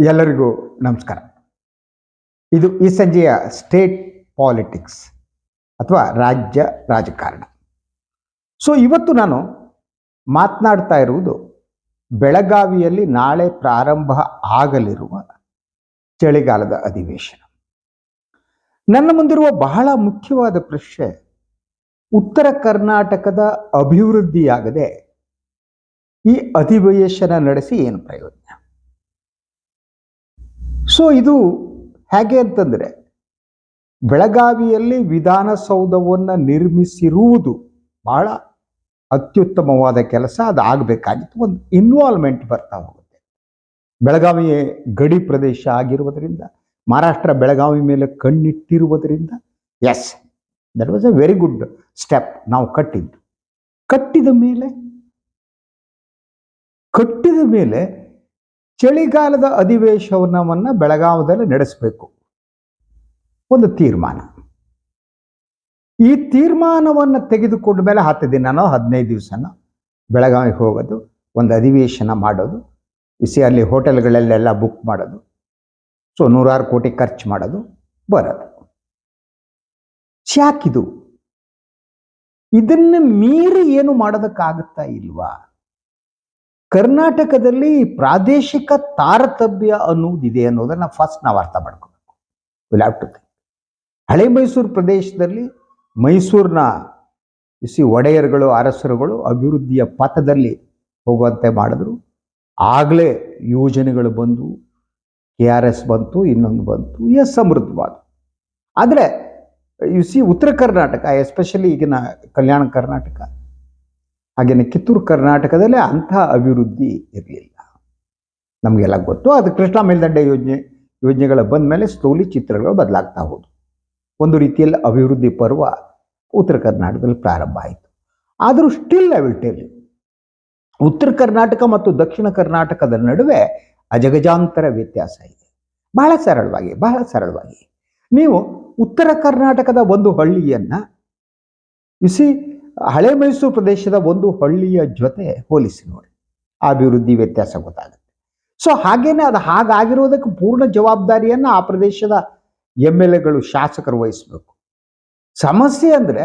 ಎಲ್ಲರಿಗೂ ನಮಸ್ಕಾರ. ಇದು ಈ ಸಂಜೆಯ ಸ್ಟೇಟ್ ಪಾಲಿಟಿಕ್ಸ್ ಅಥವಾ ರಾಜ್ಯ ರಾಜಕಾರಣ. ಸೊ, ಇವತ್ತು ನಾನು ಮಾತನಾಡ್ತಾ ಇರುವುದು ಬೆಳಗಾವಿಯಲ್ಲಿ ನಾಳೆ ಪ್ರಾರಂಭ ಆಗಲಿರುವ ಚಳಿಗಾಲದ ಅಧಿವೇಶನ. ನನ್ನ ಮುಂದಿರುವ ಬಹಳ ಮುಖ್ಯವಾದ ಪ್ರಶ್ನೆ, ಉತ್ತರ ಕರ್ನಾಟಕದ ಅಭಿವೃದ್ಧಿಯಾಗದೆ ಈ ಅಧಿವೇಶನ ನಡೆಸಿ ಏನು ಪ್ರಯೋಜನ? ಸೊ ಇದು ಹೇಗೆ ಅಂತಂದರೆ, ಬೆಳಗಾವಿಯಲ್ಲಿ ವಿಧಾನಸೌಧವನ್ನು ನಿರ್ಮಿಸಿರುವುದು ಬಹಳ ಅತ್ಯುತ್ತಮವಾದ ಕೆಲಸ, ಅದು ಆಗಬೇಕಾಗಿತ್ತು. ಒಂದು ಇನ್ವಾಲ್ವ್ಮೆಂಟ್ ಬರ್ತಾ ಹೋಗುತ್ತೆ. ಬೆಳಗಾವಿ ಗಡಿ ಪ್ರದೇಶ ಆಗಿರುವುದರಿಂದ, ಮಹಾರಾಷ್ಟ್ರ ಬೆಳಗಾವಿ ಮೇಲೆ ಕಣ್ಣಿಟ್ಟಿರುವುದರಿಂದ yes that was a very good step ನಾವು ಕಟ್ಟಿದ್ದು. ಕಟ್ಟಿದ ಮೇಲೆ ಕಟ್ಟಿದ ಮೇಲೆ ಚಳಿಗಾಲದ ಅಧಿವೇಶನವನ್ನು ಬೆಳಗಾವದಲ್ಲಿ ನಡೆಸಬೇಕು. ಒಂದು ತೀರ್ಮಾನ. ಈ ತೀರ್ಮಾನವನ್ನು ತೆಗೆದುಕೊಂಡ ಮೇಲೆ ಹತ್ತು ದಿನನೋ ಹದಿನೈದು ದಿವಸನೋ ಬೆಳಗಾವಿಗೆ ಹೋಗೋದು, ಒಂದು ಅಧಿವೇಶನ ಮಾಡೋದು ಬಿಸಿ ಅಲ್ಲಿ ಹೋಟೆಲ್ಗಳಲ್ಲೆಲ್ಲ ಬುಕ್ ಮಾಡೋದು, ಸೊ ನೂರಾರು ಕೋಟಿ ಖರ್ಚು ಮಾಡೋದು ಬರೋದು. ಯಾಕಿದು ಇದನ್ನು ಮೀರಿ ಏನು ಮಾಡೋದಕ್ಕಾಗುತ್ತಾ ಇಲ್ವಾ? ಕರ್ನಾಟಕದಲ್ಲಿ ಪ್ರಾದೇಶಿಕ ತಾರತಮ್ಯ ಅನ್ನುವುದಿದೆ ಅನ್ನೋದನ್ನ ಫಸ್ಟ್ ನಾವು ಅರ್ಥ ಮಾಡ್ಕೋಬೇಕು. ವಿಲ್ ಹ್ಯಾವ್ ಟು ಹಳೆ ಮೈಸೂರು ಪ್ರದೇಶದಲ್ಲಿ ಮೈಸೂರಿನ ಸಿ ಒಡೆಯರ್ಗಳು, ಅರಸರುಗಳು ಅಭಿವೃದ್ಧಿಯ ಪಥದಲ್ಲಿ ಹೋಗುವಂತೆ ಮಾಡಿದ್ರು. ಆಗಲೇ ಯೋಜನೆಗಳು ಬಂದು, ಕೆ ಆರ್ ಎಸ್ ಬಂತು, ಇನ್ನೊಂದು ಬಂತು ಎಸ್ ಸಮೃದ್ಧವಾದ ಆದರೆ ಯು ಸಿ ಉತ್ತರ ಕರ್ನಾಟಕ ಎಸ್ಪೆಷಲಿ ಈಗಿನ ಕಲ್ಯಾಣ ಕರ್ನಾಟಕ ಹಾಗೆಯೇ ಕಿತ್ತೂರು ಕರ್ನಾಟಕದಲ್ಲೇ ಅಂಥ ಅಭಿವೃದ್ಧಿ ಇರಲಿಲ್ಲ. ನಮಗೆಲ್ಲ ಗೊತ್ತು. ಅದು ಕೃಷ್ಣಾ ಮೇಲ್ದಂಡೆ ಯೋಜನೆ, ಯೋಜನೆಗಳ ಬಂದ ಮೇಲೆ ಸ್ಲೋಲಿ ಚಿತ್ರಗಳು ಬದಲಾಗ್ತಾ ಹೋದವು. ಒಂದು ರೀತಿಯಲ್ಲಿ ಅಭಿವೃದ್ಧಿ ಪರ್ವ ಉತ್ತರ ಕರ್ನಾಟಕದಲ್ಲಿ ಪ್ರಾರಂಭ ಆಯಿತು. ಆದರೂ ಸ್ಟಿಲ್ ಐ ವಿಲ್ ಟೆಲ್ ಉತ್ತರ ಕರ್ನಾಟಕ ಮತ್ತು ದಕ್ಷಿಣ ಕರ್ನಾಟಕದ ನಡುವೆ ಅಜಗಜಾಂತರ ವ್ಯತ್ಯಾಸ ಇದೆ. ಬಹಳ ಸರಳವಾಗಿ ಬಹಳ ಸರಳವಾಗಿ. ನೀವು ಉತ್ತರ ಕರ್ನಾಟಕದ ಒಂದು ಹಳ್ಳಿಯನ್ನು ಇಸಿ ಹಳೆ ಮೈಸೂರು ಪ್ರದೇಶದ ಒಂದು ಹಳ್ಳಿಯ ಜೊತೆ ಹೋಲಿಸಿ ನೋಡಿ. ಅಭಿವೃದ್ಧಿ ವ್ಯತ್ಯಾಸ ಗೊತ್ತಾಗುತ್ತೆ. ಸೊ ಹಾಗೇನೆ ಅದು ಹಾಗಾಗಿರೋದಕ್ಕೆ ಪೂರ್ಣ ಜವಾಬ್ದಾರಿಯನ್ನು ಆ ಪ್ರದೇಶದ ಎಂ ಎಲ್ ಎಗಳು, ಶಾಸಕರು ವಹಿಸಬೇಕು. ಸಮಸ್ಯೆ ಅಂದರೆ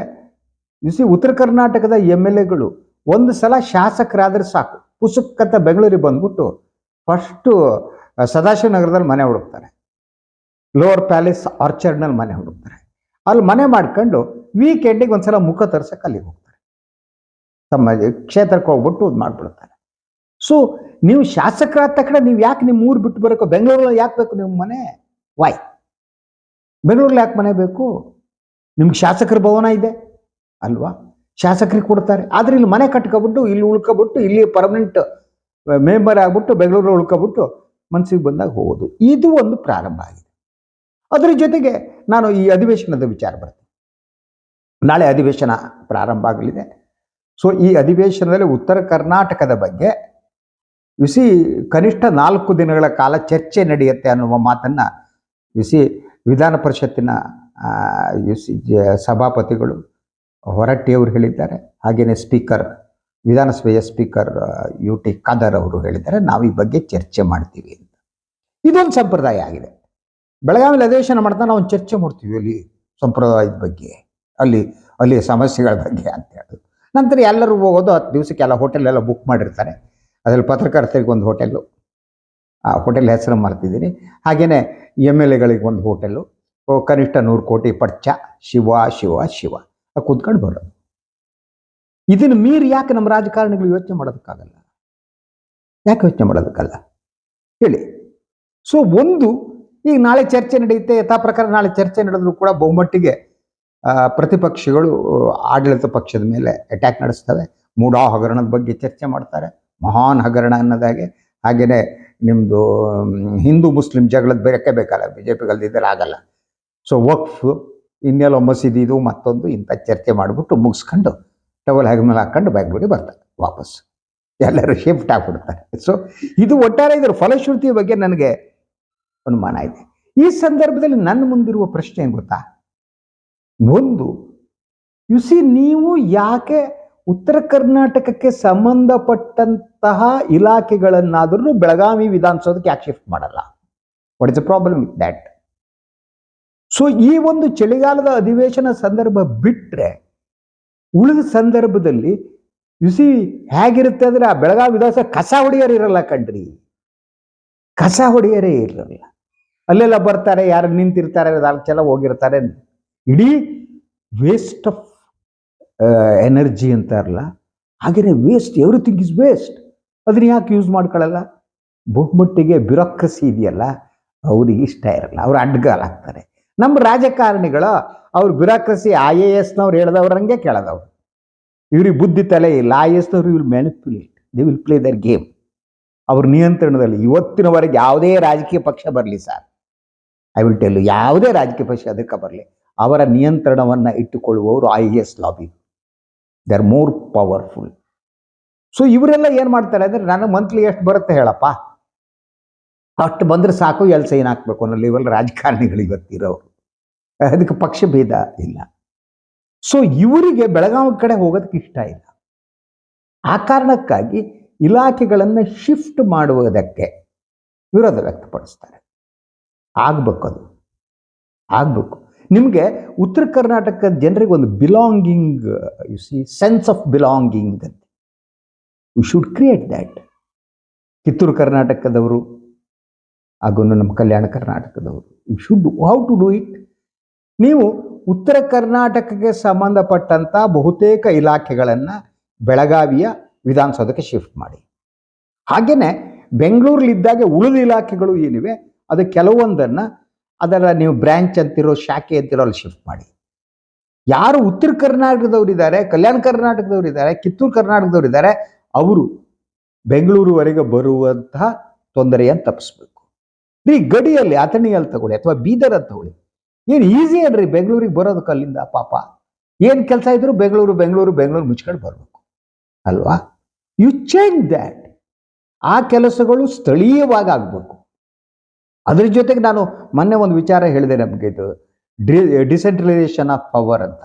ಸಿ ಉತ್ತರ ಕರ್ನಾಟಕದ ಎಂ ಎಲ್ ಎಗಳು ಒಂದು ಸಲ ಶಾಸಕರಾದರೆ ಸಾಕು. ಪುಸುಕ್ಕಂತ ಬೆಂಗಳೂರಿಗೆ ಬಂದ್ಬಿಟ್ಟು ಫಸ್ಟು ಸದಾಶಿವನಗರದಲ್ಲಿ ಮನೆ ಹುಡುಕ್ತಾರೆ. ಲೋವರ್ ಪ್ಯಾಲೇಸ್ ಆರ್ಚರ್ಡ್ನಲ್ಲಿ ಮನೆ ಹುಡುಕ್ತಾರೆ. ಅಲ್ಲಿ ಮನೆ ಮಾಡ್ಕೊಂಡು ವೀಕೆಂಡಿಗೆ ಒಂದ್ಸಲ ಮುಖ ತರ್ಸಕ್ಕೆ ಅಲ್ಲಿಗೆ ಹೋಗ್ತಾರೆ. ತಮ್ಮ ಕ್ಷೇತ್ರಕ್ಕೆ ಹೋಗ್ಬಿಟ್ಟು ಇದು ಮಾಡ್ಬಿಡ್ತಾರೆ ಸೊ ನೀವು ಶಾಸಕರಾದ ತಕ್ಷಣ ನೀವು ಯಾಕೆ ನಿಮ್ಮ ಊರು ಬಿಟ್ಟು ಬರೋಕೆ ಬೆಂಗಳೂರಲ್ಲಿ ಯಾಕೆ ಬೇಕು ನಿಮ್ಮ ಮನೆ? ವಾಯ್ ಬೆಂಗಳೂರಲ್ಲಿ ಯಾಕೆ ಮನೆ ಬೇಕು? ನಿಮ್ಗೆ ಶಾಸಕರ ಭವನ ಇದೆ ಅಲ್ವಾ? ಶಾಸಕರಿಗೆ ಕೊಡ್ತಾರೆ. ಆದರೆ ಇಲ್ಲಿ ಮನೆ ಕಟ್ಕೊಬಿಟ್ಟು, ಇಲ್ಲಿ ಉಳ್ಕೊಬಿಟ್ಟು, ಇಲ್ಲಿ ಪರ್ಮನೆಂಟ್ ಮೆಂಬರ್ ಆಗ್ಬಿಟ್ಟು ಬೆಂಗಳೂರು ಉಳ್ಕೊಬಿಟ್ಟು ಮನಸ್ಸಿಗೆ ಬಂದಾಗ ಹೋಗೋದು. ಇದು ಒಂದು ಪ್ರಾರಂಭ ಆಗಿದೆ. ಅದರ ಜೊತೆಗೆ ನಾನು ಈ ಅಧಿವೇಶನದ ವಿಚಾರ ಬರ್ತೀನಿ. ನಾಳೆ ಅಧಿವೇಶನ ಪ್ರಾರಂಭ ಆಗಲಿದೆ. ಸೊ ಈ ಅಧಿವೇಶನದಲ್ಲಿ ಉತ್ತರ ಕರ್ನಾಟಕದ ಬಗ್ಗೆ ಯುಸಿ ಕನಿಷ್ಠ ನಾಲ್ಕು ದಿನಗಳ ಕಾಲ ಚರ್ಚೆ ನಡೆಯುತ್ತೆ ಅನ್ನುವ ಮಾತನ್ನು ಯುಸಿ ವಿಧಾನ ಪರಿಷತ್ತಿನ ಯುಸಿ ಸಭಾಪತಿಗಳು ಹೊರಟ್ಟಿಯವರು ಹೇಳಿದ್ದಾರೆ. ಹಾಗೆಯೇ ಸ್ಪೀಕರ್, ವಿಧಾನಸಭೆಯ ಸ್ಪೀಕರ್ ಯು ಟಿ ಖಾದರ್ ಅವರು ಹೇಳಿದ್ದಾರೆ. ನಾವು ಈ ಬಗ್ಗೆ ಚರ್ಚೆ ಮಾಡ್ತೀವಿ ಅಂತ. ಇದೊಂದು ಸಂಪ್ರದಾಯ ಆಗಿದೆ. ಬೆಳಗಾವಿಯಲ್ಲಿ ಅಧಿವೇಶನ ಮಾಡ್ತಾ ನಾವು ಚರ್ಚೆ ಮಾಡ್ತೀವಿ ಅಲ್ಲಿ ಸಂಪ್ರದಾಯದ ಬಗ್ಗೆ, ಅಲ್ಲಿ ಅಲ್ಲಿ ಸಮಸ್ಯೆಗಳ ಬಗ್ಗೆ ಅಂತ ಹೇಳೋದು ನಂತರ ಎಲ್ಲರೂ ಹೋಗೋದು ಹತ್ತು ದಿವಸಕ್ಕೆಲ್ಲ ಹೋಟೆಲೆಲ್ಲ ಬುಕ್ ಮಾಡಿರ್ತಾರೆ. ಅದರಲ್ಲಿ ಪತ್ರಕರ್ತರಿಗೆ ಒಂದು ಹೋಟೆಲ್ಲು ಆ ಹೋಟೆಲ್ ಹೆಸರು ಮಾಡ್ತಿದ್ದೀನಿ ಹಾಗೆಯೇ ಎಂ ಎಲ್ ಎಗಳಿಗೆ ಒಂದು ಹೋಟೆಲ್ಲು ಕನಿಷ್ಠ ನೂರು ಕೋಟಿ ಪಚ್ಚ ಶಿವ ಶಿವ ಶಿವ. ಕೂತ್ಕೊಂಡು ಬರೋದು. ಇದನ್ನು ಮೀರಿ ಯಾಕೆ ನಮ್ಮ ರಾಜಕಾರಣಿಗಳು ಯೋಚನೆ ಮಾಡೋದಕ್ಕಾಗಲ್ಲ? ಯಾಕೆ ಯೋಚನೆ ಮಾಡೋದಕ್ಕಲ್ಲ? ಹೇಳಿ. ಸೊ ಒಂದು, ಈಗ ನಾಳೆ ಚರ್ಚೆ ನಡೆಯುತ್ತೆ, ಯಥಾ ಪ್ರಕಾರ ನಾಳೆ ಚರ್ಚೆ ನಡೆದ್ರು ಕೂಡ ಬಹುಮಟ್ಟಿಗೆ ಪ್ರತಿಪಕ್ಷಗಳು ಆಡಳಿತ ಪಕ್ಷದ ಮೇಲೆ ಅಟ್ಯಾಕ್ ನಡೆಸ್ತವೆ. ಮೂಡಾ ಹಗರಣದ ಬಗ್ಗೆ ಚರ್ಚೆ ಮಾಡ್ತಾರೆ. ಮಹಾನ್ ಹಗರಣ ಅನ್ನೋದಾಗೆ ಹಾಗೆಯೇ ನಿಮ್ಮದು ಹಿಂದೂ ಮುಸ್ಲಿಂ ಜಗಳದ ಬೇಕೇ ಬೇಕಲ್ಲ. ಬಿ ಜೆ ಪಿಗಲ್ದಿದ್ದರೆ ಆಗಲ್ಲ. ಸೊ ವಕ್ಫ್, ಇನ್ನೆಲ್ಲೋ ಮಸೀದಿದು ಮತ್ತೊಂದು ಇಂಥ ಚರ್ಚೆ ಮಾಡಿಬಿಟ್ಟು ಮುಗಿಸ್ಕೊಂಡು ಟವಲ್ ಹೆಗ್ ಮೇಲೆ ಹಾಕ್ಕೊಂಡು ಬೆಂಗಳೂರಿಗೆ ಬರ್ತಾರೆ ವಾಪಸ್. ಎಲ್ಲರೂ ಶಿಫ್ಟ್ ಆಗಿಬಿಡ್ತಾರೆ. ಸೊ ಇದು ಒಟ್ಟಾರೆ ಇದರ ಫಲಶ್ರುತಿಯ ಬಗ್ಗೆ ನನಗೆ ಅನುಮಾನ ಇದೆ. ಈ ಸಂದರ್ಭದಲ್ಲಿ ನನ್ನ ಮುಂದಿರುವ ಪ್ರಶ್ನೆ ಏನು ಗೊತ್ತಾ? ಒಂದು ಯುಸಿ ನೀವು ಯಾಕೆ ಉತ್ತರ ಕರ್ನಾಟಕಕ್ಕೆ ಸಂಬಂಧಪಟ್ಟಂತಹ ಇಲಾಖೆಗಳನ್ನಾದರೂ ಬೆಳಗಾವಿ ವಿಧಾನಸೌಧಕ್ಕೆ ಯಾಕೆ ಶಿಫ್ಟ್ ಮಾಡಲ್ಲ? What is a problem with that so ಈ ಒಂದು ಚಳಿಗಾಲದ ಅಧಿವೇಶನ ಸಂದರ್ಭ ಬಿಟ್ಟರೆ ಉಳಿದ ಸಂದರ್ಭದಲ್ಲಿ ಯು ಸಿ ಹೇಗಿರುತ್ತೆ ಅಂದ್ರೆ ಆ ಬೆಳಗಾವಿ ವಿಧಾನಸಭೆ ಕಸ ಹೊಡೆಯೋರು ಇರಲ್ಲ ಕಣ್ರಿ. ಕಸ ಹೊಡೆಯರೇ ಇರಲ್ಲ. ಅಲ್ಲೆಲ್ಲ ಬರ್ತಾರೆ, ಯಾರು ನಿಂತಿರ್ತಾರೆ, ನಾಲ್ಕು ಹೋಗಿರ್ತಾರೆ ಇಡೀ ವೇಸ್ಟ್ ಆಫ್ ಎನರ್ಜಿ ಅಂತ ಇರಲ್ಲ ಹಾಗೆಯೇ ವೇಸ್ಟ್ ಎವ್ರಿಥಿಂಗ್ ಇಸ್ ವೇಸ್ಟ್ ಅದನ್ನ ಯಾಕೆ ಯೂಸ್ ಮಾಡ್ಕೊಳ್ಳಲ್ಲ ಬಹುಮಟ್ಟಿಗೆ ಬ್ಯೂರೋಕ್ರಸಿ ಇದೆಯಲ್ಲ, ಅವ್ರಿಗೆ ಇಷ್ಟ ಇರಲ್ಲ, ಅವ್ರು ಅಡ್ಗಾಲಾಗ್ತಾರೆ. ನಮ್ಮ ರಾಜಕಾರಣಿಗಳು, ಅವ್ರ ಬ್ಯೂರೋಕ್ರಸಿ ಐ ಎ ಎಸ್ನವ್ರು ಹೇಳ್ದವ್ರಂಗೆ ಕೇಳದವ್ರು. ಇವ್ರಿಗೆ ಬುದ್ಧಿ ತಲೆ ಇಲ್ಲ I ಎಸ್ನವ್ರು will manipulate they will play their game ಅವ್ರ ನಿಯಂತ್ರಣದಲ್ಲಿ ಇವತ್ತಿನವರೆಗೆ ಯಾವುದೇ ರಾಜಕೀಯ ಪಕ್ಷ ಬರಲಿ ಸರ್. ಐ ವಿಲ್ ಟೆಲ್ ಯಾವುದೇ ರಾಜಕೀಯ ಪಕ್ಷ ಅದಕ್ಕೆ ಬರಲಿ. ಅವರ ನಿಯಂತ್ರಣವನ್ನು ಇಟ್ಟುಕೊಳ್ಳುವವರು I A S lobby they are more powerful so ಇವರೆಲ್ಲ ಏನು ಮಾಡ್ತಾರೆ ಅಂದರೆ, ನನಗೆ ಮಂತ್ಲಿ ಎಷ್ಟು ಬರುತ್ತೆ ಹೇಳಪ್ಪ? ಅಷ್ಟು ಬಂದರೆ ಸಾಕು ಎಲ್ಲಿ ಸೈನ್ ಹಾಕ್ಬೇಕು? ಅನ್ನೋ ಲೆವೆಲ್ ರಾಜಕಾರಣಿಗಳು ಇವತ್ತಿರೋರು. ಅದಕ್ಕೆ ಪಕ್ಷ ಭೇದ ಇಲ್ಲ. ಸೊ ಇವರಿಗೆ ಬೆಳಗಾವಿ ಕಡೆ ಹೋಗೋದಕ್ಕೆ ಇಷ್ಟ ಇಲ್ಲ. ಆ ಕಾರಣಕ್ಕಾಗಿ ಇಲಾಖೆಗಳನ್ನು ಶಿಫ್ಟ್ ಮಾಡುವುದಕ್ಕೆ ವಿರೋಧ ವ್ಯಕ್ತಪಡಿಸ್ತಾರೆ. ಆಗ್ಬೇಕು ಅದು. ಆಗ್ಬೇಕು. ನಿಮಗೆ ಉತ್ತರ ಕರ್ನಾಟಕದ ಜನರಿಗೆ ಒಂದು belonging you see sense of belonging ಅಂತ. We should create that Kittur ಕರ್ನಾಟಕದವರು ಹಾಗೂ ನಮ್ಮ ಕಲ್ಯಾಣ ಕರ್ನಾಟಕದವರು we should how to do it ನೀವು ಉತ್ತರ ಕರ್ನಾಟಕಕ್ಕೆ ಸಂಬಂಧಪಟ್ಟಂಥ ಬಹುತೇಕ ಇಲಾಖೆಗಳನ್ನು ಬೆಳಗಾವಿಯ ವಿಧಾನಸೌಧಕ್ಕೆ ಶಿಫ್ಟ್ ಮಾಡಿ. ಹಾಗೆಯೇ ಬೆಂಗಳೂರಲ್ಲಿದ್ದಾಗ ಉಳಿದ ಇಲಾಖೆಗಳು ಏನಿವೆ, ಅದು ಕೆಲವೊಂದನ್ನು ಅದರ ನೀವು ಬ್ರ್ಯಾಂಚ್ ಅಂತಿರೋ ಶಾಖೆ ಅಂತಿರೋ ಅಲ್ಲಿ ಶಿಫ್ಟ್ ಮಾಡಿ. ಯಾರು ಉತ್ತರ ಕರ್ನಾಟಕದವರಿದ್ದಾರೆ ಕಲ್ಯಾಣ ಕರ್ನಾಟಕದವರಿದ್ದಾರೆ ಕಿತ್ತೂರು ಕರ್ನಾಟಕದವರಿದ್ದಾರೆ ಅವರು ಬೆಂಗಳೂರುವರೆಗೆ ಬರುವಂತಹ ತೊಂದರೆಯನ್ನು ತಪ್ಪಿಸ್ಬೇಕು. ರೀ ಗಡಿಯಲ್ಲಿ, ಅಥಣಿಯಲ್ಲಿ ತಗೊಳ್ಳಿ ಅಥವಾ ಬೀದರಲ್ಲಿ ತಗೊಳ್ಳಿ. ಏನು ಈಸಿ ಅನ್ರಿ, ಬೆಂಗಳೂರಿಗೆ ಬರೋದಕ್ಕೆ ಅಲ್ಲಿಂದ ಪಾಪ. ಏನು ಕೆಲಸ ಇದ್ರು ಬೆಂಗಳೂರು ಬೆಂಗಳೂರು ಬೆಂಗಳೂರು ಮುಚ್ಕೊಂಡು ಬರಬೇಕು. ಅಲ್ವಾ? ಯು ಚೇಂಜ್ ದ್ಯಾಟ್ ಆ ಕೆಲಸಗಳು ಸ್ಥಳೀಯವಾಗಿ ಆಗಬೇಕು. ಅದ್ರ ಜೊತೆಗೆ ನಾನು ಮೊನ್ನೆ ಒಂದು ವಿಚಾರ ಹೇಳಿದೆ ನಮಗೆ ಇದು, ಡಿ, ಡಿಸೆಂಟ್ರಲೈಸೇಷನ್ ಆಫ್ ಪವರ್ ಅಂತ.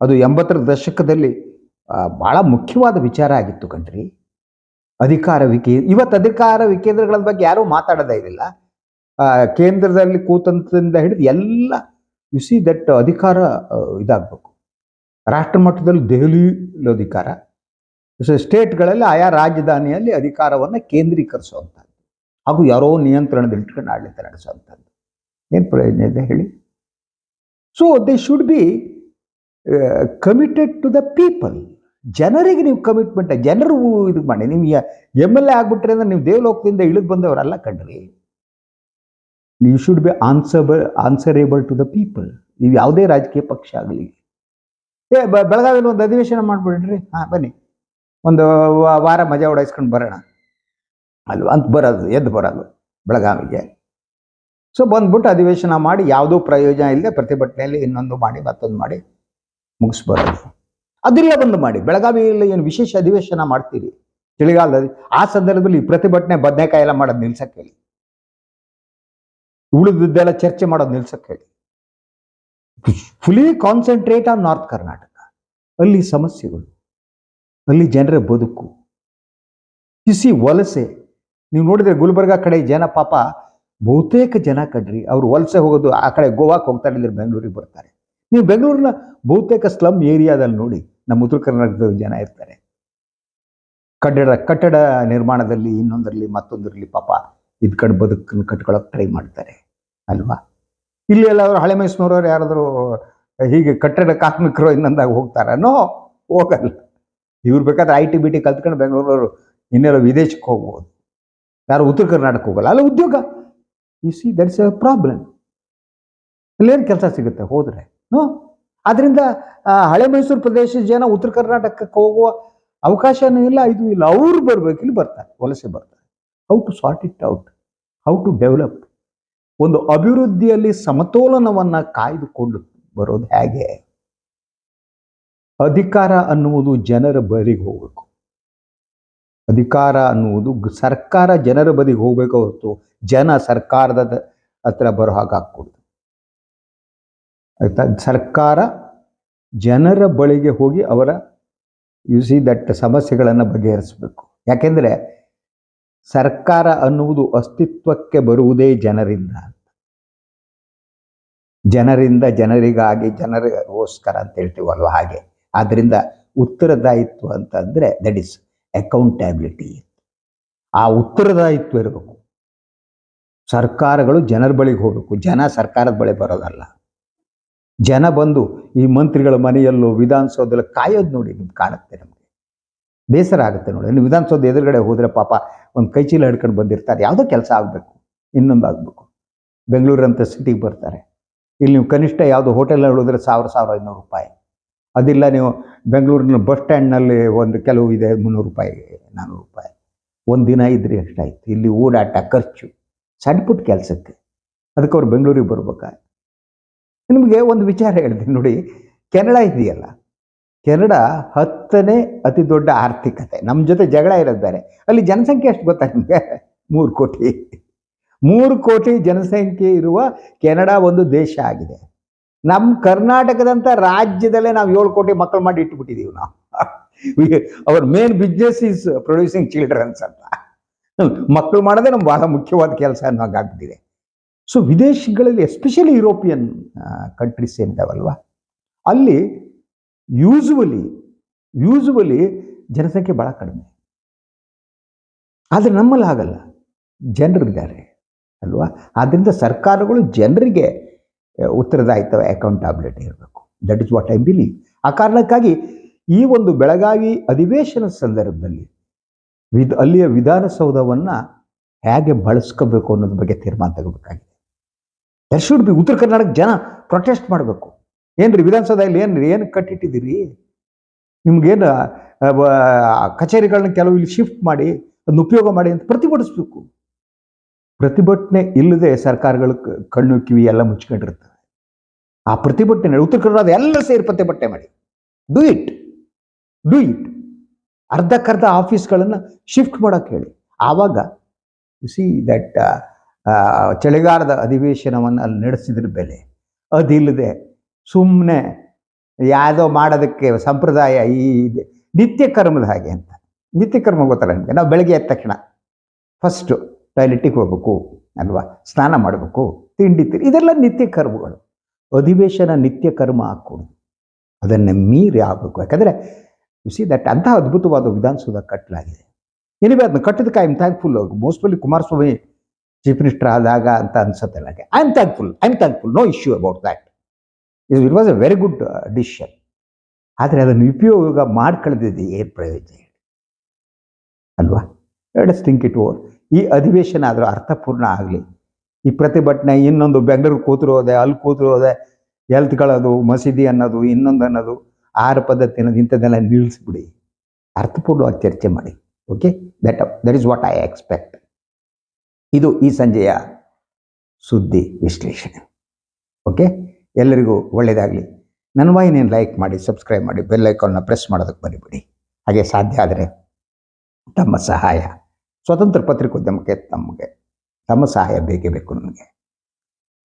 ಅದು ಎಂಬತ್ತರ ದಶಕದಲ್ಲಿ ಭಾಳ ಮುಖ್ಯವಾದ ವಿಚಾರ ಆಗಿತ್ತು ಕಣ್ರಿ. ಅಧಿಕಾರ ವಿಕೇ, ಇವತ್ತು ಅಧಿಕಾರ ವಿಕೇಂದ್ರಗಳ ಬಗ್ಗೆ ಯಾರೂ ಮಾತಾಡೋದೇ ಇರಲಿಲ್ಲ ಕೇಂದ್ರದಲ್ಲಿ ಕೂತಂತದಿಂದ ಹಿಡಿದು ಎಲ್ಲ ಯು ಸಿ ದಟ್ ಅಧಿಕಾರ ಇದಾಗಬೇಕು. ರಾಷ್ಟ್ರ ಮಟ್ಟದಲ್ಲಿ ದೆಹಲಿ ಅಧಿಕಾರ. ಸ್ಟೇಟ್ಗಳಲ್ಲಿ ಆಯಾ ರಾಜಧಾನಿಯಲ್ಲಿ ಅಧಿಕಾರವನ್ನು ಕೇಂದ್ರೀಕರಿಸುವಂಥದ್ದು ಹಾಗೂ ಯಾರೋ ನಿಯಂತ್ರಣದಲ್ಲಿ ಇಟ್ಕೊಂಡು ಆಡಳಿತ ನಡೆಸುವಂಥದ್ದು. ಏನು ಪ್ರಯೋಜನ ಇದೆ ಹೇಳಿ? So they should be committed to the people ಜನರಿಗೆ ನೀವು ಕಮಿಟ್ಮೆಂಟ್ ಜನರು ಇದು ಮಾಡಿ. ನೀವು ಎಂ ಎಲ್ ಎ ಆಗ್ಬಿಟ್ರೆ ಅಂದ್ರೆ ನೀವು ದೇವಲೋಕದಿಂದ ಇಳಿದು ಬಂದವರಲ್ಲ ಕಂಡ್ರಿ you should be answerable answerable to the people ನೀವು ಯಾವುದೇ ರಾಜಕೀಯ ಪಕ್ಷ ಆಗಲಿ. ಏ ಬೆಳಗಾವಿಯಲ್ಲಿ ಒಂದು ಅಧಿವೇಶನ ಮಾಡಿಬಿಡ್ರಿ. ಹಾಂ, ಬನ್ನಿ. ಒಂದು ವಾರ ಮಜಾ ಓಡಾಯಿಸ್ಕೊಂಡು ಬರೋಣ. ಅಲ್ವಾ? ಅಂತ ಬರೋದು, ಎದ್ದು ಬರೋದು ಬೆಳಗಾವಿಗೆ. ಸೊ ಬಂದ್ಬಿಟ್ಟು ಅಧಿವೇಶನ ಮಾಡಿ ಯಾವುದೂ ಪ್ರಯೋಜನ ಇಲ್ಲದೆ ಪ್ರತಿಭಟನೆಯಲ್ಲಿ ಇನ್ನೊಂದು ಮಾಡಿ, ಮತ್ತೊಂದು ಮಾಡಿ ಮುಗಿಸ್ಬರೋದು ಅದಿಲ್ಲ ಬಂದು ಮಾಡಿ. ಬೆಳಗಾವಿಯಲ್ಲಿ ಏನು ವಿಶೇಷ ಅಧಿವೇಶನ ಮಾಡ್ತೀರಿ? ಚಳಿಗಾಲದಲ್ಲಿ ಆ ಸಂದರ್ಭದಲ್ಲಿ ಪ್ರತಿಭಟನೆ ಬದನೆಕಾಯಿ ಎಲ್ಲ ಮಾಡೋದು ನಿಲ್ಸಕ್ಕೆ ಹೇಳಿ. ಉಳಿದಿದ್ದೆಲ್ಲ ಚರ್ಚೆ ಮಾಡೋದು ನಿಲ್ಸಕ್ಕೆ ಹೇಳಿ. Fully concentrate on North Karnataka ಅಲ್ಲಿ ಸಮಸ್ಯೆಗಳು, ಅಲ್ಲಿ ಜನರ ಬದುಕು. ಕಿಸಿ ವಲಸೆ ನೀವು ನೋಡಿದ್ರೆ ಗುಲ್ಬರ್ಗ ಕಡೆ ಜನ ಪಾಪ ಬಹುತೇಕ ಜನ ಕಡ್ರಿ ಅವ್ರು ವಲಸೆ ಹೋಗೋದು ಆ ಕಡೆ ಗೋವಾಕ್ಕೆ ಹೋಗ್ತಾರೆ ಇಲ್ಲದ್ರೆ ಬೆಂಗಳೂರಿಗೆ ಬರ್ತಾರೆ. ನೀವು ಬೆಂಗಳೂರಿನ ಬಹುತೇಕ ಸ್ಲಮ್ ಏರಿಯಾದಲ್ಲಿ ನೋಡಿ ನಮ್ಮ ಉತ್ತರ ಕರ್ನಾಟಕದ ಜನ ಇರ್ತಾರೆ. ಕಟ್ಟಡ ಕಟ್ಟಡ ನಿರ್ಮಾಣದಲ್ಲಿ ಇನ್ನೊಂದರಲ್ಲಿ ಮತ್ತೊಂದರಲ್ಲಿ ಪಾಪ ಇದ್ಕಡೆ ಬದುಕನ್ನು ಕಟ್ಕೊಳ್ಳೋಕೆ ಟ್ರೈ ಮಾಡ್ತಾರೆ, ಅಲ್ವಾ? ಇಲ್ಲಿ ಎಲ್ಲ ಹಳೆ ಮೈಸೂರವ್ರು ಯಾರಾದರೂ ಹೀಗೆ ಕಟ್ಟಡ ಕಾರ್ಮಿಕರು ಇನ್ನೊಂದಾಗ ಹೋಗ್ತಾರನೋ ಹೋಗಲ್ಲ. ಇವ್ರು ಬೇಕಾದ್ರೆ ಐ ಟಿ ಬಿ ಟಿ ಕಲ್ತ್ಕೊಂಡು ಬೆಂಗಳೂರವರು ಇನ್ನೆಲ್ಲ ವಿದೇಶಕ್ಕೆ ಹೋಗ್ಬೋದು. ಯಾರು ಉತ್ತರ ಕರ್ನಾಟಕ ಹೋಗಲ್ಲ. ಅಲ್ಲ, ಉದ್ಯೋಗ. You see that's a problem ಅಲ್ಲೇನು ಕೆಲಸ ಸಿಗುತ್ತೆ? ಹೋದ್ರೆ ಹ್ಞೂ ಆದ್ರಿಂದ ಹಳೆ ಮೈಸೂರು ಪ್ರದೇಶದ ಜನ ಉತ್ತರ ಕರ್ನಾಟಕಕ್ಕೆ ಹೋಗುವ ಅವಕಾಶನೂ ಇಲ್ಲ, ಇದು ಇಲ್ಲ. ಅವ್ರು ಬರ್ಬೇಕು, ಇಲ್ಲಿ ಬರ್ತಾರೆ, ವಲಸೆ ಬರ್ತಾರೆ. How to sort it out how to develop ಒಂದು ಅಭಿವೃದ್ಧಿಯಲ್ಲಿ ಸಮತೋಲನವನ್ನ ಕಾಯ್ದುಕೊಂಡು ಬರೋದು ಹೇಗೆ? ಅಧಿಕಾರ ಅನ್ನುವುದು ಜನರ ಬರಿಗೆ ಹೋಗಬೇಕು. ಅಧಿಕಾರ ಅನ್ನುವುದು ಸರ್ಕಾರ ಜನರ ಬದಿಗೆ ಹೋಗಬೇಕು ಹೊರತು ಜನ ಸರ್ಕಾರದ ಹತ್ರ ಬರೋ ಹಾಗೆ ಹಾಕ್ಕೊಡ್ದು ಆಯ್ತಾ? ಸರ್ಕಾರ ಜನರ ಬಳಿಗೆ ಹೋಗಿ ಅವರ ಯು ಸಿ ದಟ್ ಸಮಸ್ಯೆಗಳನ್ನು ಬಗೆಹರಿಸಬೇಕು. ಯಾಕೆಂದರೆ ಸರ್ಕಾರ ಅನ್ನುವುದು ಅಸ್ತಿತ್ವಕ್ಕೆ ಬರುವುದೇ ಜನರಿಂದ ಜನರಿಂದ ಜನರಿಗಾಗಿ ಜನರಿಗೋಸ್ಕರ ಅಂತ ಹೇಳ್ತೀವಲ್ವ ಹಾಗೆ. ಆದ್ದರಿಂದ ಉತ್ತರದಾಯಿತ್ವ ಅಂತಂದರೆ ದಟ್ ಇಸ್ ಅಕೌಂಟಬಿಲಿಟಿ ಆ ಉತ್ತರದಾಯಿತ್ವ ಇರಬೇಕು. ಸರ್ಕಾರಗಳು ಜನರ ಬಳಿಗೆ ಹೋಗಬೇಕು. ಜನ ಸರ್ಕಾರದ ಬಳಿ ಬರೋದಲ್ಲ. ಜನ ಬಂದು ಈ ಮಂತ್ರಿಗಳ ಮನೆಯಲ್ಲೋ ವಿಧಾನಸೌಧದಲ್ಲಿ ಕಾಯೋದು ನೋಡಿ ನಿಮ್ಗೆ ಕಾಣುತ್ತೆ ನಮಗೆ. ಬೇಸರ ಆಗುತ್ತೆ ನೋಡಿ. ನೀವು ವಿಧಾನಸೌಧ ಎದುರುಗಡೆ ಹೋದರೆ ಪಾಪ ಒಂದು ಕೈ ಚೀಲ ಹಿಡ್ಕೊಂಡು ಬಂದಿರ್ತಾರೆ. ಯಾವುದೋ ಕೆಲಸ ಆಗಬೇಕು. ಇನ್ನೊಂದು ಆಗಬೇಕು ಬೆಂಗಳೂರಂಥ ಸಿಟಿಗೆ ಬರ್ತಾರೆ. ಇಲ್ಲಿ ನೀವು ಕನಿಷ್ಠ ಯಾವುದೋ ಹೋಟೆಲ್ನಲ್ಲಿ ಹೋದರೆ ಸಾವಿರ ಸಾವಿರ ಐನೂರು ರೂಪಾಯಿ. ಅದಿಲ್ಲ, ನೀವು ಬೆಂಗಳೂರಿನ ಬಸ್ ಸ್ಟ್ಯಾಂಡ್ನಲ್ಲಿ ಒಂದು ಕೆಲವು ಇದೆ, ಮುನ್ನೂರು ರೂಪಾಯಿ ನಾನ್ನೂರು ರೂಪಾಯಿ. ಒಂದು ದಿನ ಇದ್ರೆ ಎಷ್ಟಾಯ್ತು ಇಲ್ಲಿ ಓಡಾಟ, ಖರ್ಚು, ಸಣ್ಣ ಪುಟ್ಟ ಕೆಲಸಕ್ಕೆ. ಅದಕ್ಕೆ ಅವ್ರು ಬೆಂಗಳೂರಿಗೆ ಬರ್ಬೇಕಾ? ನಿಮಗೆ ಒಂದು ವಿಚಾರ ಹೇಳ್ತೀನಿ ನೋಡಿ. ಕೆನಡಾ ಇದೆಯಲ್ಲ, ಕೆನಡಾ ಹತ್ತನೇ ಅತಿ ದೊಡ್ಡ ಆರ್ಥಿಕತೆ. ನಮ್ಮ ಜೊತೆ ಜಗಳ ಇರೋದು ಬೇರೆ. ಅಲ್ಲಿ ಜನಸಂಖ್ಯೆ ಎಷ್ಟು ಗೊತ್ತಾ ನಿಮಗೆ? ಮೂರು ಕೋಟಿ. ಮೂರು ಕೋಟಿ ಜನಸಂಖ್ಯೆ ಇರುವ ಕೆನಡಾ ಒಂದು ದೇಶ ಆಗಿದೆ. ನಮ್ಮ ಕರ್ನಾಟಕದಂಥ ರಾಜ್ಯದಲ್ಲೇ ನಾವು ಏಳು ಕೋಟಿ ಮಕ್ಕಳು ಮಾಡಿ ಇಟ್ಬಿಟ್ಟಿದ್ದೀವಿ ನಾವು. ಅವ್ರ main business is producing childrens ಅಂತ. ಮಕ್ಕಳು ಮಾಡೋದೇ ನಮ್ಗೆ ಬಹಳ ಮುಖ್ಯವಾದ ಕೆಲಸ ಅನ್ನೋ ಹಾಗಾಗ್ಬಿಟ್ಟಿದೆ ಸೊ ವಿದೇಶಗಳಲ್ಲಿ ಎಸ್ಪೆಷಲಿ ಯುರೋಪಿಯನ್ ಕಂಟ್ರೀಸ್ ಏನಿದಾವಲ್ವ? ಅಲ್ಲಿ ಯೂಸುವಲಿ ಯೂಸುವಲಿ ಜನಸಂಖ್ಯೆ ಭಾಳ ಕಡಿಮೆ. ಆದರೆ ನಮ್ಮಲ್ಲಿ ಆಗಲ್ಲ ಜನರಿದ್ದಾರೆ, ಅಲ್ವಾ? ಆದ್ದರಿಂದ ಸರ್ಕಾರಗಳು ಜನರಿಗೆ ಉತ್ತರದಾಯಿತ್ವ ಅಕೌಂಟಬಿಲಿಟಿ ಇರಬೇಕು. That is what I believe ಆ ಕಾರಣಕ್ಕಾಗಿ ಈ ಒಂದು ಬೆಳಗಾವಿ ಅಧಿವೇಶನ ಸಂದರ್ಭದಲ್ಲಿ ವಿದ್ ಅಲ್ಲಿಯ ವಿಧಾನಸೌಧವನ್ನು ಹೇಗೆ ಬಳಸ್ಕೋಬೇಕು ಅನ್ನೋದ್ರ ಬಗ್ಗೆ ತೀರ್ಮಾನ ತಗೋಬೇಕಾಗಿದೆ. ದರ್ ಶುಡ್ ಬಿ ಉತ್ತರ ಕರ್ನಾಟಕ ಜನ ಪ್ರೊಟೆಸ್ಟ್ ಮಾಡಬೇಕು. ಏನ್ರಿ ವಿಧಾನಸೌಧದಲ್ಲಿ ಏನ್ರಿ? ಏನು ಕಟ್ಟಿಟ್ಟಿದ್ದೀರಿ? ನಿಮ್ಗೇನು ಕಚೇರಿಗಳನ್ನ ಕೆಲವು ಇಲ್ಲಿ ಶಿಫ್ಟ್ ಮಾಡಿ ಅದನ್ನ ಉಪಯೋಗ ಮಾಡಿ ಅಂತ ಪ್ರತಿಭಟಿಸ್ಬೇಕು. ಪ್ರತಿಭಟನೆ ಇಲ್ಲದೆ ಸರ್ಕಾರಗಳು ಕಣ್ಣು ಕಿವಿ ಎಲ್ಲ ಮುಚ್ಕೊಂಡಿರ್ತದೆ. ಆ ಪ್ರತಿಭಟನೆ ಉತ್ತರ ಕನ್ನಡ ಎಲ್ಲ ಸೇರಿ ಪ್ರತಿಭಟನೆ ಮಾಡಿ. ಡೂ ಇಟ್ ಡೂ ಇಟ್ ಅರ್ಧಕ್ಕರ್ಧ ಆಫೀಸ್ಗಳನ್ನು ಶಿಫ್ಟ್ ಮಾಡೋಕೆ ಹೇಳಿ. ಆವಾಗ ಸಿ ದಟ್ ಚಳಿಗಾಲದ ಅಧಿವೇಶನವನ್ನು ಅಲ್ಲಿ ನಡೆಸಿದ್ರ ಬೆಲೆ. ಅದಿಲ್ಲದೆ ಸುಮ್ಮನೆ ಯಾವುದೋ ಮಾಡೋದಕ್ಕೆ ಸಂಪ್ರದಾಯ ಈ ನಿತ್ಯ ಕರ್ಮದ ಹಾಗೆ ಅಂತ. ನಿತ್ಯ ಕರ್ಮ ಗೊತ್ತಲ್ಲ ನಿಮಗೆ? ನಾವು ಬೆಳಗ್ಗೆ ಎದ್ದ ತಕ್ಷಣ. ಫಸ್ಟು ಟಾಯ್ಲೆಟಿಗೆ ಹೋಗ್ಬೇಕು, ಅಲ್ವಾ? ಸ್ನಾನ ಮಾಡಬೇಕು, ತಿಂಡಿ ತಿರು, ಇದೆಲ್ಲ ನಿತ್ಯ ಕರ್ಮಗಳು. ಅಧಿವೇಶನ ನಿತ್ಯ ಕರ್ಮ ಹಾಕ್ಕೊಡು. ಅದನ್ನು ಮೀರಿ ಆಗಬೇಕು. ಯಾಕಂದರೆ ಯು ಸಿ ದಟ್ ಅಂತಹ ಅದ್ಭುತವಾದ ವಿಧಾನಸೌಧ ಕಟ್ಟಲಾಗಿದೆ. ಏನಿವೆ ಅದನ್ನ ಕಟ್ಟಿದಕ್ಕೆ I am thankful mostly Kumaraswamy chief minister ಆದಾಗ ಅಂತ ಅನ್ಸುತ್ತೆ ನನಗೆ. I am thankful I am thankful no issue about that it was a very good decision ಆದರೆ ಅದನ್ನು ಉಪಯೋಗ ಮಾಡ್ಕೊಳ್ಳದಿದ್ದು ಏನು ಪ್ರಯೋಜನ? ಅಲ್ವಾ? ಲೆಟ್ಸ್ ಥಿಂಕ್ ಇಟ್ ಓವರ್ ಈ ಅಧಿವೇಶನ ಆದರೂ ಅರ್ಥಪೂರ್ಣ ಆಗಲಿ. ಈ ಪ್ರತಿಭಟನೆ ಇನ್ನೊಂದು ಬೆಂಗಳೂರು ಹೋದೆ ಅಲ್ಲಿ ಕೂತಿರೋದೆ ಎಲ್ತ್ಗಳದು ಮಸೀದಿ ಅನ್ನೋದು, ಇನ್ನೊಂದು ಅನ್ನೋದು, ಆಹಾರ ಪದ್ಧತಿ ಅನ್ನೋದು ಇಂಥದ್ದೆಲ್ಲ ನಿಲ್ಲಿಸ್ಬಿಡಿ. ಅರ್ಥಪೂರ್ಣವಾಗಿ ಚರ್ಚೆ ಮಾಡಿ. Okay that that is what I expect ಇದು ಈ ಸಂಜೆಯ ಸುದ್ದಿ ವಿಶ್ಲೇಷಣೆ. ಓಕೆ ಎಲ್ಲರಿಗೂ ಒಳ್ಳೆಯದಾಗಲಿ. ನನ್ನ ವಾಹಿನಿಯನ್ನು ಲೈಕ್ ಮಾಡಿ ಸಬ್ಸ್ಕ್ರೈಬ್ ಮಾಡಿ ಬೆಲ್ ಐಕಾನ್ನ ಪ್ರೆಸ್ ಮಾಡೋದಕ್ಕೆ ಬರಿಬಿಡಿ ಹಾಗೆ ಸಾಧ್ಯ ಆದರೆ ತಮ್ಮ ಸಹಾಯ. ಸ್ವತಂತ್ರ ಪತ್ರಿಕೋದ್ಯಮಕ್ಕೆ ತಮಗೆ, ತಮ್ಮ ಸಹಾಯ ಬೇಕೇ ಬೇಕು ನನಗೆ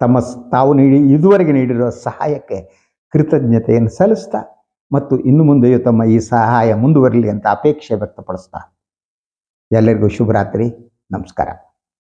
ತಮ್ಮ ತಾವು ನೀಡಿ, ಇದುವರೆಗೆ ನೀಡಿರುವ ಸಹಾಯಕ್ಕೆ ಕೃತಜ್ಞತೆಯನ್ನು ಸಲ್ಲಿಸ್ತಾ ಮತ್ತು ಇನ್ನು ಮುಂದೆಯೂ ತಮ್ಮ ಈ ಸಹಾಯ ಮುಂದುವರಲಿ ಅಂತ ಅಪೇಕ್ಷೆ ವ್ಯಕ್ತಪಡಿಸ್ತಾ. ಎಲ್ಲರಿಗೂ ಶುಭರಾತ್ರಿ, ನಮಸ್ಕಾರ.